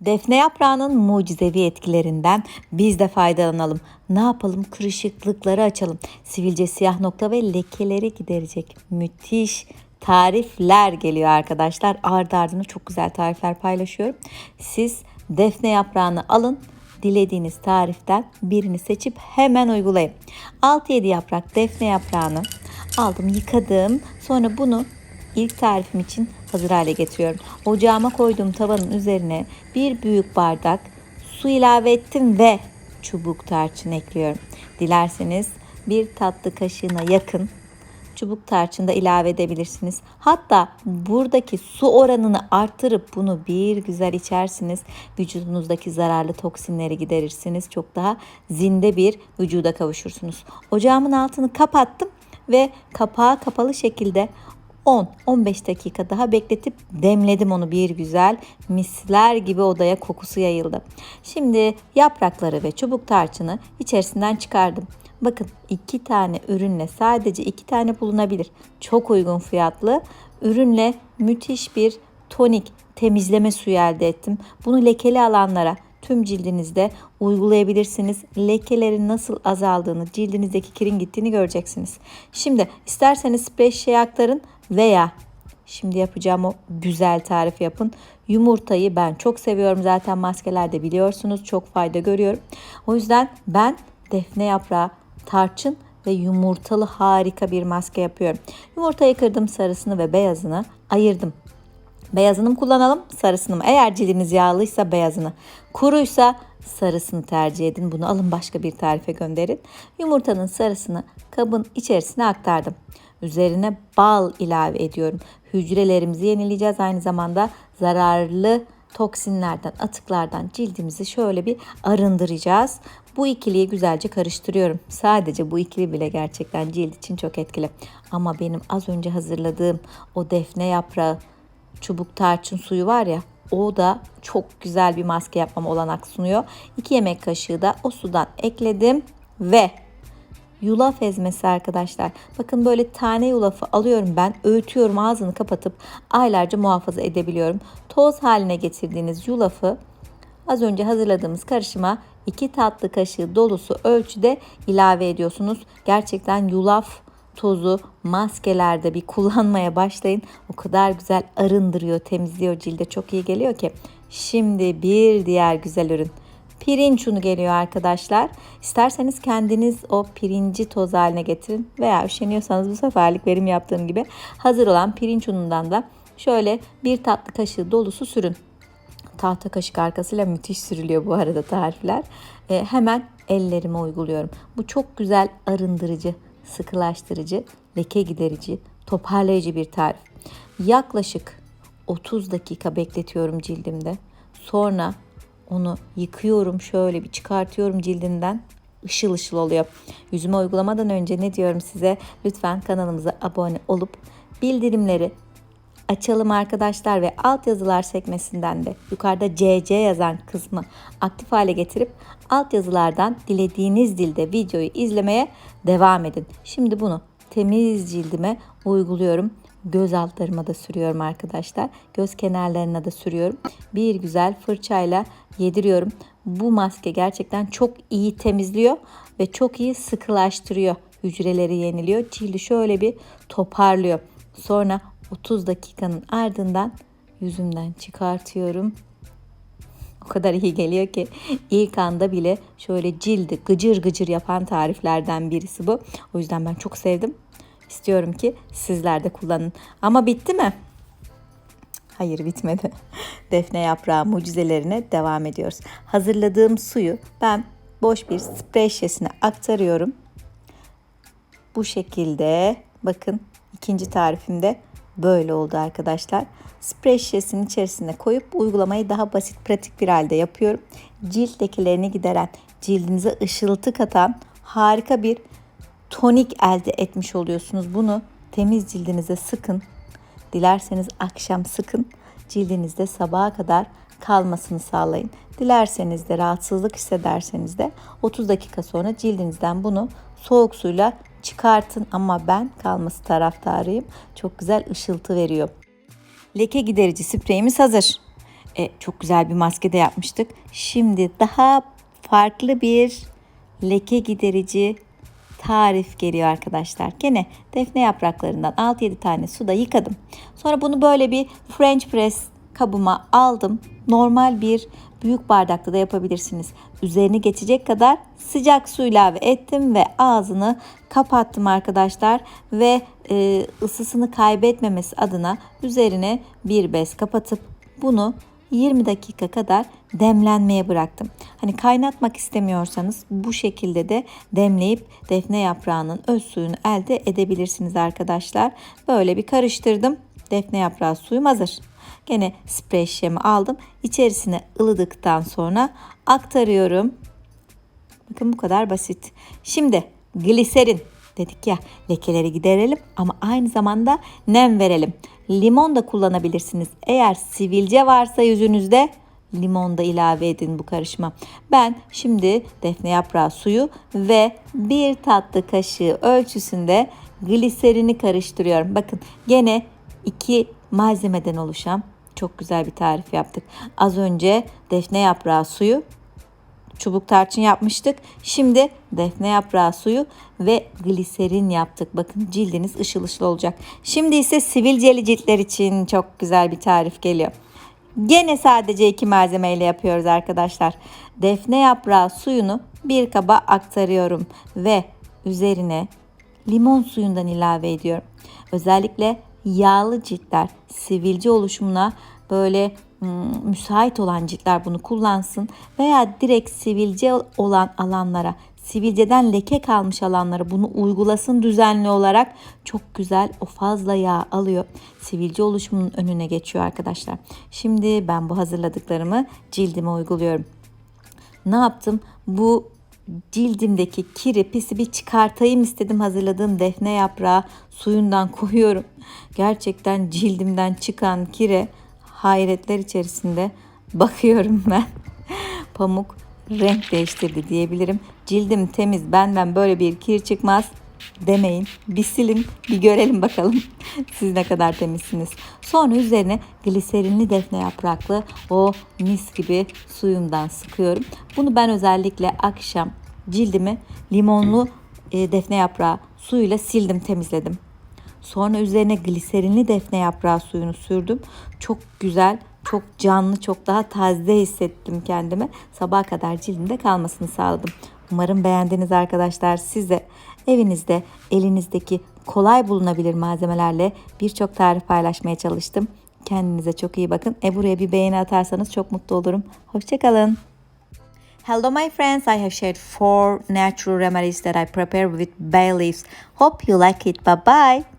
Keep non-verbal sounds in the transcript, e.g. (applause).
Defne yaprağının mucizevi etkilerinden biz de faydalanalım. Ne yapalım? Kırışıklıkları açalım. Sivilce, siyah nokta ve lekeleri giderecek. Müthiş tarifler geliyor arkadaşlar. Ardı ardına çok güzel tarifler paylaşıyorum. Siz defne yaprağını alın. Dilediğiniz tariften birini seçip hemen uygulayın. 6-7 yaprak defne yaprağını aldım, yıkadım. Sonra bunu İlk tarifim için hazır hale getiriyorum. Ocağıma koyduğum tavanın üzerine bir büyük bardak su ilave ettim ve çubuk tarçın ekliyorum. Dilerseniz bir tatlı kaşığına yakın çubuk tarçın da ilave edebilirsiniz. Hatta buradaki su oranını arttırıp bunu bir güzel içersiniz. Vücudunuzdaki zararlı toksinleri giderirsiniz. Çok daha zinde bir vücuda kavuşursunuz. Ocağımın altını kapattım ve kapağı kapalı şekilde 10-15 dakika daha bekletip demledim onu bir güzel. Misler gibi odaya kokusu yayıldı. Şimdi yaprakları ve çubuk tarçını içerisinden çıkardım. Bakın iki tane ürünle sadece iki tane bulunabilir. Çok uygun fiyatlı ürünle müthiş bir tonik temizleme suyu elde ettim. Bunu lekeli alanlara tüm cildinizde uygulayabilirsiniz. Lekelerin nasıl azaldığını, cildinizdeki kirin gittiğini göreceksiniz. Şimdi isterseniz sprey şişeye aktarın veya şimdi yapacağım o güzel tarifi yapın. Yumurtayı ben çok seviyorum zaten maskelerde biliyorsunuz çok fayda görüyorum. O yüzden ben defne yaprağı, tarçın ve yumurtalı harika bir maske yapıyorum. Yumurtayı kırdım sarısını ve beyazını ayırdım. Beyazını mı kullanalım, sarısını mı? Eğer cildiniz yağlıysa beyazını, kuruysa sarısını tercih edin. Bunu alın başka bir tarife gönderin. Yumurtanın sarısını kabın içerisine aktardım. Üzerine bal ilave ediyorum. Hücrelerimizi yenileyeceğiz. Aynı zamanda zararlı toksinlerden, atıklardan cildimizi şöyle bir arındıracağız. Bu ikiliyi güzelce karıştırıyorum. Sadece bu ikili bile gerçekten cilt için çok etkili. Ama benim az önce hazırladığım o defne yaprağı, çubuk tarçın suyu var ya o da çok güzel bir maske yapmama olanak sunuyor. 2 yemek kaşığı da o sudan ekledim ve yulaf ezmesi arkadaşlar. Bakın böyle tane yulafı alıyorum ben öğütüyorum ağzını kapatıp aylarca muhafaza edebiliyorum. Toz haline getirdiğiniz yulafı az önce hazırladığımız karışıma 2 tatlı kaşığı dolusu ölçüde ilave ediyorsunuz. Gerçekten yulaf tozu maskelerde bir kullanmaya başlayın. O kadar güzel arındırıyor, temizliyor cilde çok iyi geliyor ki. Şimdi bir diğer güzel ürün. Pirinç unu geliyor arkadaşlar. İsterseniz kendiniz o pirinci toz haline getirin veya üşeniyorsanız bu seferlik benim yaptığım gibi hazır olan pirinç unundan da şöyle bir tatlı kaşığı dolusu sürün. Tahta kaşık arkasıyla müthiş sürülüyor bu arada tarifler. E, hemen ellerime uyguluyorum. Bu çok güzel arındırıcı, sıkılaştırıcı, leke giderici, toparlayıcı bir tarif. Yaklaşık 30 dakika bekletiyorum cildimde. Sonra onu yıkıyorum şöyle bir çıkartıyorum cildinden. Işıl ışıl oluyor. Yüzüme uygulamadan önce ne diyorum size? Lütfen kanalımıza abone olup bildirimleri açalım arkadaşlar ve alt yazılar sekmesinden de yukarıda CC yazan kısmı aktif hale getirip alt yazılardan dilediğiniz dilde videoyu izlemeye devam edin. Şimdi bunu temiz cildime uyguluyorum. Göz altlarıma da sürüyorum arkadaşlar. Göz kenarlarına da sürüyorum. Bir güzel fırçayla yediriyorum. Bu maske gerçekten çok iyi temizliyor ve çok iyi sıkılaştırıyor. Hücreleri yeniliyor. Cildi şöyle bir toparlıyor. Sonra 30 dakikanın ardından yüzümden çıkartıyorum. O kadar iyi geliyor ki ilk anda bile şöyle cildi gıcır gıcır yapan tariflerden birisi bu. O yüzden ben çok sevdim. İstiyorum ki sizler de kullanın. Ama bitti mi? Hayır bitmedi. (laughs) Defne yaprağı mucizelerine devam ediyoruz. Hazırladığım suyu ben boş bir sprey şişesine aktarıyorum. Bu şekilde bakın ikinci tarifimde böyle oldu arkadaşlar. Sprey şişesinin içerisine koyup uygulamayı daha basit pratik bir halde yapıyorum. Cilt lekelerini gideren, cildinize ışıltı katan harika bir tonik elde etmiş oluyorsunuz. Bunu temiz cildinize sıkın. Dilerseniz akşam sıkın. Cildinizde sabaha kadar kalmasını sağlayın. Dilerseniz de rahatsızlık hissederseniz de 30 dakika sonra cildinizden bunu soğuk suyla çıkartın ama ben kalması taraftarıyım. Çok güzel ışıltı veriyor. Leke giderici spreyimiz hazır. E, çok güzel bir maske de yapmıştık. Şimdi daha farklı bir leke giderici tarif geliyor arkadaşlar. Gene defne yapraklarından 6-7 tane suda yıkadım. Sonra bunu böyle bir French press kabıma aldım. Normal bir büyük bardakta da yapabilirsiniz. Üzerini geçecek kadar sıcak su ilave ettim ve ağzını kapattım arkadaşlar ve e, ısısını kaybetmemesi adına üzerine bir bez kapatıp bunu 20 dakika kadar demlenmeye bıraktım. Hani kaynatmak istemiyorsanız bu şekilde de demleyip defne yaprağının öz suyunu elde edebilirsiniz arkadaşlar. Böyle bir karıştırdım. Defne yaprağı suyum hazır. Gene sprey şişemi aldım. İçerisine ılıdıktan sonra aktarıyorum. Bakın bu kadar basit. Şimdi gliserin dedik ya lekeleri giderelim ama aynı zamanda nem verelim. Limon da kullanabilirsiniz. Eğer sivilce varsa yüzünüzde limon da ilave edin bu karışıma. Ben şimdi defne yaprağı suyu ve bir tatlı kaşığı ölçüsünde gliserini karıştırıyorum. Bakın gene iki malzemeden oluşan çok güzel bir tarif yaptık. Az önce defne yaprağı suyu çubuk tarçın yapmıştık. Şimdi defne yaprağı suyu ve gliserin yaptık. Bakın cildiniz ışıl ışıl olacak. Şimdi ise sivilceli ciltler için çok güzel bir tarif geliyor. Gene sadece iki malzemeyle yapıyoruz arkadaşlar. Defne yaprağı suyunu bir kaba aktarıyorum ve üzerine limon suyundan ilave ediyorum. Özellikle yağlı ciltler sivilce oluşumuna böyle müsait olan ciltler bunu kullansın veya direkt sivilce olan alanlara sivilceden leke kalmış alanlara bunu uygulasın düzenli olarak çok güzel o fazla yağ alıyor. Sivilce oluşumunun önüne geçiyor arkadaşlar. Şimdi ben bu hazırladıklarımı cildime uyguluyorum. Ne yaptım? Bu cildimdeki kiri pisi bir çıkartayım istedim hazırladığım defne yaprağı suyundan (laughs) koyuyorum. Gerçekten cildimden çıkan kire hayretler içerisinde bakıyorum ben. Pamuk renk değiştirdi diyebilirim. Cildim temiz benden böyle bir kir çıkmaz demeyin. Bir silin bir görelim bakalım (laughs) siz ne kadar temizsiniz. Sonra üzerine gliserinli defne yapraklı o mis gibi suyumdan sıkıyorum. Bunu ben özellikle akşam cildimi limonlu e, defne yaprağı suyuyla sildim temizledim. Sonra üzerine gliserinli defne yaprağı suyunu sürdüm. Çok güzel, çok canlı, çok daha taze hissettim kendimi. Sabaha kadar cildimde kalmasını sağladım. Umarım beğendiniz arkadaşlar. Siz de evinizde elinizdeki kolay bulunabilir malzemelerle birçok tarif paylaşmaya çalıştım. Kendinize çok iyi bakın. E buraya bir beğeni atarsanız çok mutlu olurum. Hoşçakalın. Hello my friends, I have shared four natural remedies that I prepare with bay leaves. Hope you like it. Bye bye.